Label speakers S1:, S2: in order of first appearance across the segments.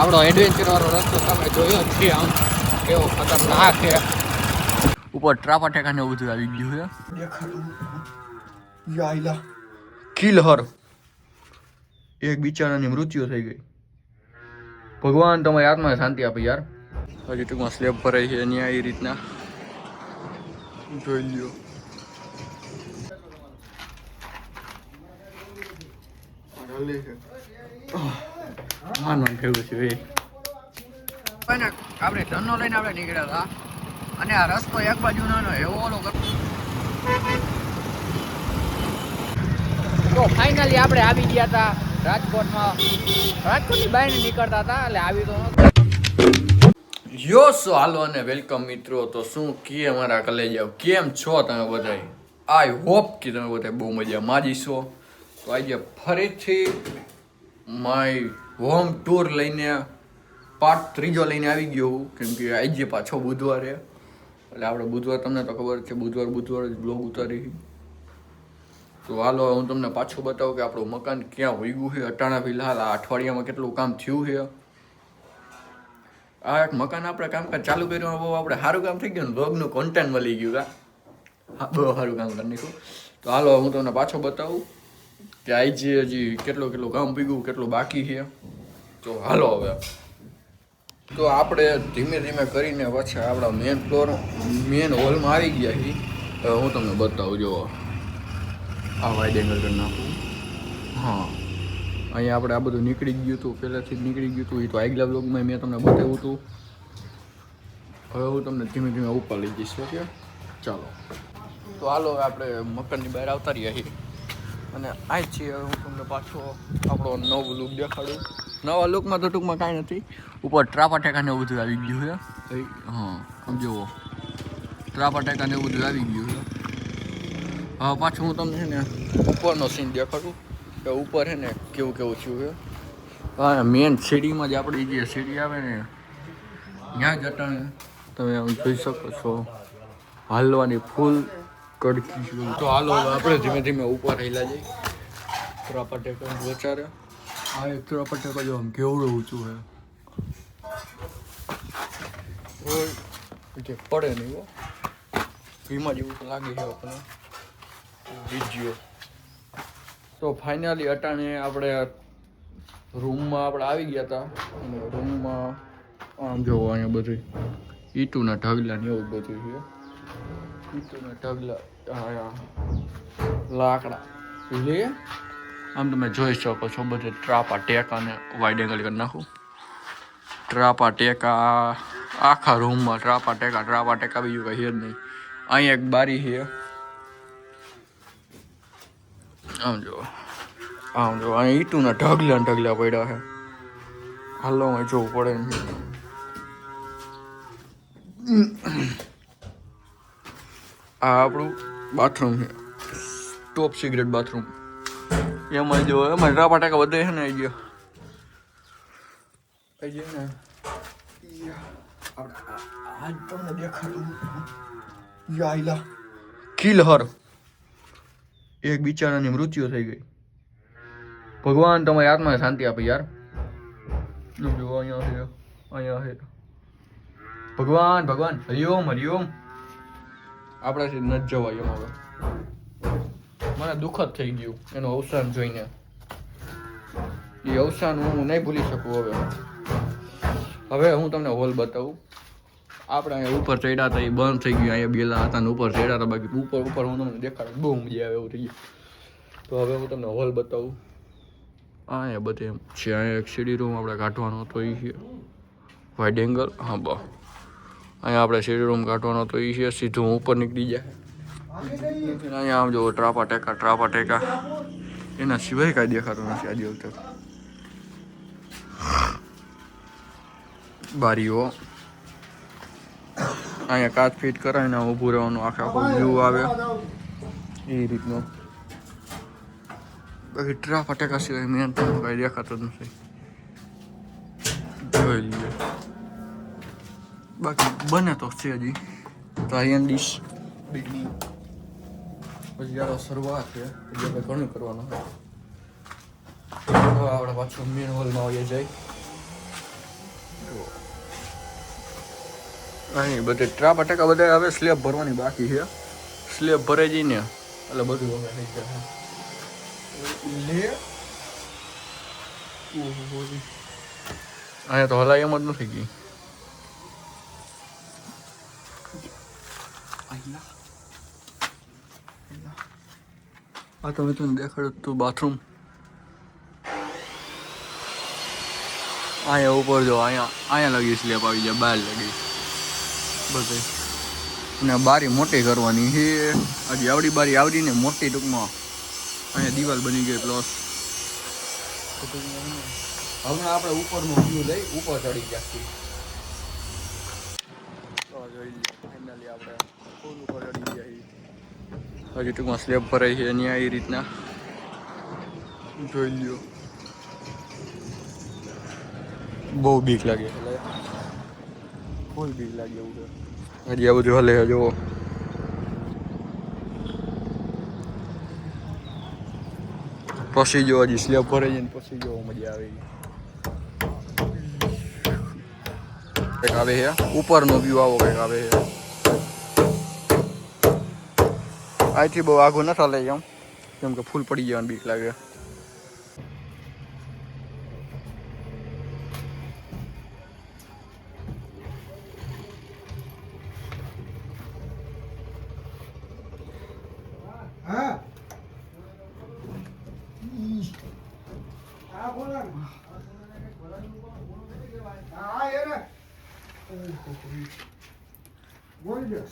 S1: આપણો એડવેન્ચર વાળો રસ્તો તમે જોયો જ છે આમ. કેવો ખતરનાક છે. ઉપર ટ્રાપા ટેકા ને એવું બધું આવી ગયું છે.
S2: યાયલા કિલહર એક બિચારાની મૃત્યુ થઈ ગઈ. ભગવાન તમારી આત્માને શાંતિ આપે યાર.
S1: હજી ટૂંકમાં સ્લેબ ભરાય છે અહીંયા એ રીતના. જોઈ લ્યો. માનવાનું થયું છે ભાઈ આપણે ધનનો લઈને આપણે નીકળ્યા હતા. અને આ રસ્તો એક બાજુ નાનો એવો ઓલો તો ફાઇનલી આપણે આવી ગયા હતા રાજકોટમાં. રાજકોટની બહાર નીકળતા હતા એટલે આવી તો
S2: યો સો હાલો અને વેલકમ મિત્રો. તો શું કે અમારા કલેજાઓ? કેમ છો તમે બધા આઈ હોપ કે તમે બધા બહુ મજા માજી છો. તો આજે ફરીથી માય હોમ ટૂર લઈને પાર્ટ ત્રીજો લઈને આવી ગયો હું. કેમ કે આજે પાછો બુધવારે. એટલે આપણે બુધવાર, તમને તો ખબર છે, બુધવાર બુધવાર જ બ્લોગ ઉતારી. તો હાલો, હું તમને પાછું બતાવું કે આપણું મકાન ક્યાં વહી છે. અટાણા ફિલહાલ આ અઠવાડિયામાં કેટલું કામ થયું છે. આ એક મકાન આપણે કામકાજ ચાલુ કર્યું બહુ આપણે સારું કામ થઈ ગયું બ્લોગનું કોન્ટેન્ટ મળી ગયું હા, બહુ સારું કામ કરી નાખ્યું. તો હાલો, હું તમને પાછો બતાવું. કે આજે હજી કેટલું કેટલું કામ પીગું, કેટલું બાકી છે? તો હાલો હવે. તો આપણે ધીમે ધીમે કરીને પછી આપણા મેન ફ્લોર મેન હોલમાં આવી ગયા છીએ. હું તમને બતાવું જો આ વાઇડ એંગલ કરી નાખું. હા. અહીંયા આપણે આ બધું નીકળી ગયું હતું, પહેલાંથી નીકળી ગયું હતું. એ તો આગલા બ્લોગમાં મેં તમને બતાવ્યું હતું. હવે હું તમને ધીમે ધીમે ઉપર લઈ જઈશ ઓકે ચાલો. તો હાલો, આપણે મકાનની બહાર આવતા રહ્યા છીએ. અને આ જ છીએ હું તમને પાછો આપણો નવો લુક દેખાડું. નવા લુકમાં તો ટૂંકમાં કાંઈ નથી. ઉપર ટ્રાપા ટેકાને એવું બધું આવી ગયું છે. હા, આમ જુઓ. ટ્રાપા ટેકાને એવું બધું આવી ગયું છે. હા પાછું હું તમને છે ને ઉપરનો સીન દેખાડું કે ઉપર છે ને કેવું કેવું થયું છે. હા મેન સીડીમાં જ આપણી જે સીડી આવે ને, ત્યાં જ અટાણે તમે જોઈ શકો છો. હાલવાની ફૂલ કડકી. તો હાલો આપણે ધીમે ધીમે ઉપર રહેલા જઈ ત્રાપટેકો વચારે આ એક ત્રાપટેકો જો આમ કેવડું ઊંચું છે જે પડે નહીં હો. વીમા જેવું તો લાગે છે આપણને. વીડિયો તો ફાઇનલી અટાણે આપણે રૂમમાં આપણે આવી ગયા હતા અને રૂમમાં આમ જોવો અહીંયા બધું ઈટુના ઢગલા ને એવું બધું છે. ઈટુના ઢગલા. લાકડા. લે આમ તમે જોઈ શકો છો બધે ટ્રાપા ટેકા ને વાઇડ એંગલ કરી નાખું. ટ્રાપા ટેકા, આખા રૂમમાં ટ્રાપા ટેકા ટ્રાપા ટેકા બીજું કહીએ જ નહીં. અહીં એક બારી છે. આમ જો આમ જો અહીં ઈટુના ઢગલા ઢગલા પડ્યા છે. હાલો, અહીં જોવું પડે આ આપણું બાથરૂમ છે. ટોપ સિગરેટ બાથરૂમ એમાં જો, એમાં રાપા ટાકા બધે છે ને આવી ગયો. આવી ગયો ને. આજ તમને દેખાડું. યાયલા કિલહર. એક બિચારાની મૃત્યુ થઈ ગઈ. ભગવાન તમારી આત્માને શાંતિ આપે યાર. જો અહીંયા છે અહીંયા છે. ભગવાન ભગવાન, હરિઓમ હરિઓમ. આપણાથી ન જવાય એમ હવે. મને દુઃખદ થઈ ગયું એનું અવસાન જોઈને. એ અવસાન હું નહીં ભૂલી શકું હવે. હવે હું તમને હોલ બતાવું. આપણે અહીંયા ઉપર ચડ્યા હતા, એ બંધ થઈ ગયું, અહીંયા બેલા હતા ને ઉપર ચડ્યા હતા, બાકી ઉપર ઉપર હું તમને દેખાડું બહુ મજા આવે એવું થઈ ગયું. તો હવે હું તમને હોલ બતાવું. અહીંયા બધે એમ છે. અહીંયા એક સીડી રૂમ આપણે કાઢવાનો હતો એ છે. વાઇડ એંગલ હા બસ અહીંયા આપણે સીડી રૂમ કાઢવાનો તો એ છે સીધું ઉપર નીકળી જાય. અહીંયા આમ જુઓ ટ્રાપા ટેકા ટ્રાપા ટેકા. એના સિવાય કાંઈ દેખાતું નથી આજે વખતે. બારીઓ. અહીંયા કાચ ફિટ કરાવીને ઊભું રહેવાનું આખે આખો વ્યૂ આવે. એ રીતનો. બાકી ટ્રાફા ટેકા સિવાય મેન તો કાંઈ દેખાતું નથી. જોઈ લઈએ બાકી બને તો છે હજી. ટ્રાયન ડીશ બીજી પછી યાર શરૂઆત છે. એટલે આપણે ઘણું કરવાનું. આપણે પાછું મેન હોલમાં આવીએ જઈ. અહીં બધે ટ્રા બટાકા બધા હવે સ્લેબ ભરવાની બાકી છે. સ્લેબ ભરાઈ જઈને એટલે બધું હવે થઈ જશે લે. અહીંયા તો હલાય એમ જ નથી ગઈ. આ તમે તને દેખાડો તું બાથરૂમ અહીંયા ઉપર જો, અહીંયા અહીંયા લગી સ્લેપ આવી જાય, બહાર લગી. બધે. અને બારી મોટી કરવાની છે. હજી આવડી બારી આવડી ને મોટી ટૂંકમાં. અહીંયા દિવાલ બની ગઈ પ્લસ હમણાં આપણે ઉપરનો વ્યૂ લઈ, ઉપર ચડી ગયા ફાઇનલી આપણે ફૂલ ઉપર ચડી ગયા હજી ટૂંકમાં સ્લેબ ભરાય છે અહીંયા એ રીતના. જોઈ લ્યો. બહુ બીક લાગે. એટલે ફૂલ બીક લાગે એવું છે. હજી આ બધું હલે જુઓ. પછી જો હજી સ્લેબ ભરાઈ જાય ને પછી જો મજા આવે. કંઈક આવે છે ઉપરનો વ્યૂ આવો કંઈક આવે છે અહીંથી બહુ આઘું નથી હલે એમ કેમ કે ફૂલ પડી જવાનું બીક લાગે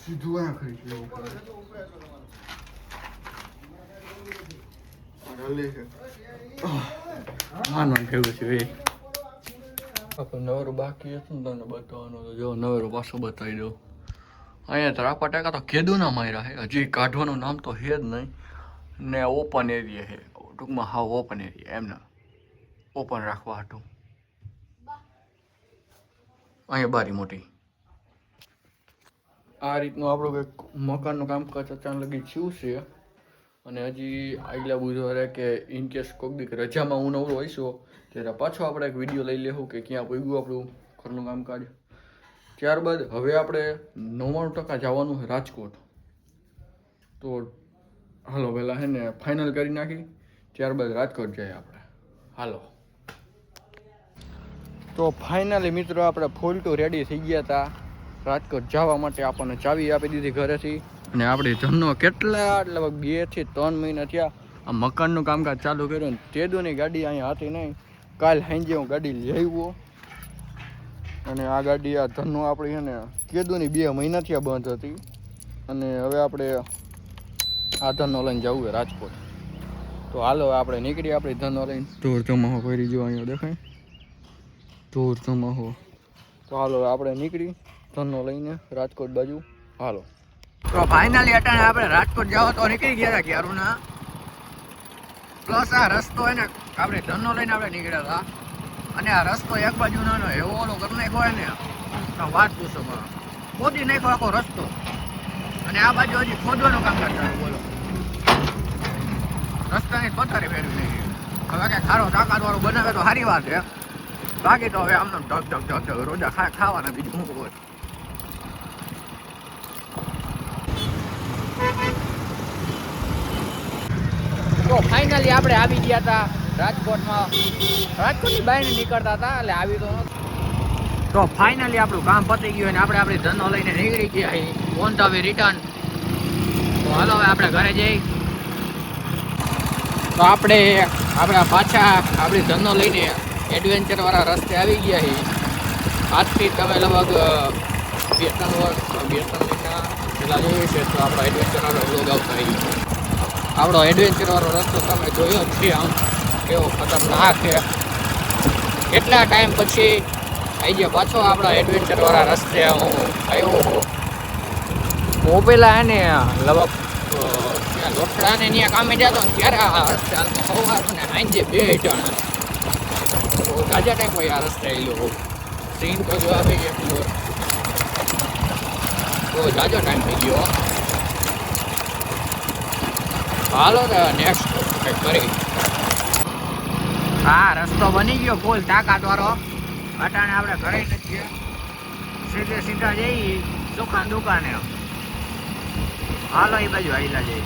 S2: સીધું ખરી લેવું માનવાનું કેવું છે એ આપણે નવરો બાકી હતું ને તને બતાવવાનું જો, નવરો પાછો બતાવી દઉં. અહીંયા ટાકા તો કેદું ના માર્યા હે. હજી કાઢવાનું નામ તો છે જ નહીં. ને ઓપન એરિયા હે. ટૂંકમાં હા ઓપન એરિયા એમના. ઓપન રાખવા હાટું અહીંયા બારી મોટી. આ રીતનું આપણું કંઈક મકાનનું કામકાજ અચાનક લગી થયું છે. અને હજી આગલા બુધવારે કે ઇન કેસ કોઈક દીક રજામાં હું નવરો હોઈશું, ત્યારે પાછો આપણે એક વીડિયો લઈ લેવું કે ક્યાં ગયું આપણું ઘરનું કામકાજ. ત્યારબાદ હવે આપણે નવ્વાણું ટકા જવાનું છે રાજકોટ. તો હાલો, પહેલાં હે ને ફાઇનલ કરી નાખી. ત્યારબાદ રાજકોટ જઈએ આપણે. હાલો. તો ફાઇનલી મિત્રો આપણે ફૂલ ટુ રેડી થઈ ગયા હતા રાજકોટ જવા માટે આપણને ચાવી આપી દીધી ઘરેથી. અને આપણે જન્નો કેટલા, લગભગ બેથી ત્રણ મહિના થયા. આ મકાનનું કામકાજ ચાલુ કર્યું તેદુની ગાડી અહીંયા હતી નહીં. કાલ સાંજે હું ગાડી લઈ આવ્યો અને આ ગાડી, આ ધનનો આપણી છે ને કેદુની બે મહિના થયા બંધ હતી. અને હવે આપણે આ ધનનો લઈને જવું રાજકોટ. તો હાલો, આપણે નીકળી આપણી ધનનો લઈને. ધોર ધમાહો કરી જો અહીંયા, દેખાય? ધોર ધમાહો તો હાલો આપણે નીકળી ધનનો લઈને રાજકોટ બાજુ. હાલો. તો ફાઇનલી અટાણે આપણે રાજકોટ જાવ તો નીકળી ગયા હતા ક્યારુના પ્લસ આ રસ્તો એને આપણે ધનનો લઈને આપણે નીકળ્યા હતા. અને આ રસ્તો એક બાજુ નાનો એવો ઓલો કરી નાખ્યો હોય ને તો વાત પૂછો માં ખોદી નાખ્યો આખો રસ્તો. અને આ બાજુ હજી ખોદવાનું કામ કરતા બોલો. રસ્તાની પથારી ફેરવી નાખી. હવે કે ખારો તાકાત વાળું બનાવે તો સારી વાત છે. બાકી તો હવે આમને ઢક ઢક ઢક ઢક રોજા ખા ખાવાના બીજું શું હોય?
S1: તો ફાઇનલી આપણે આવી ગયા હતા રાજકોટમાં. રાજકોટની બહાર નીકળતા હતા એટલે આવી તો તો ફાઇનલી આપણું કામ પતી ગયું અને આપણે આપણે ધંધો લઈને નીકળી ગયા ઓન ધ વે રિટર્ન તો હાલો હવે આપણે ઘરે જઈ. તો આપણે આપણા પાછા આપણી ધંધો લઈને એડવેન્ચર વાળા રસ્તે આવી ગયા છીએ આજથી તમે લગભગ બે ત્રણ વર્ષ બે ત્રણ મહિના પહેલાં જોયું છે તો આપણો એડવેન્ચરવાળો વ્લોગ આવતા આવી આપણો એડવેન્ચરવાળો રસ્તો તમે જોયો જ છે આમ. કેવો ખતરનાક છે. કેટલા ટાઈમ પછી ગયો પાછો આપણા એડવેન્ચરવાળા રસ્તે આવ્યો. હું પહેલાં એને લગભગ અ, ત્યાં કામે જતો ને ત્યારે આ રસ્તે હાલતો સવારને સાંજે બે જણા. ટાઈમ હોય આ રસ્તે એ લોકો. ટ્રેન તો જો આવી ગયો તો જાજો ટાઈમ થઈ ગયો. હાલો તો નેક્સ્ટ કરી હા, રસ્તો બની ગયો ફૂલ તાકાત વાળો અટાણે આપણે ઘરે નથી સીધે સીધા જઈ દુકાન દુકાને. હાલો એ બાજુ આવેલા જઈ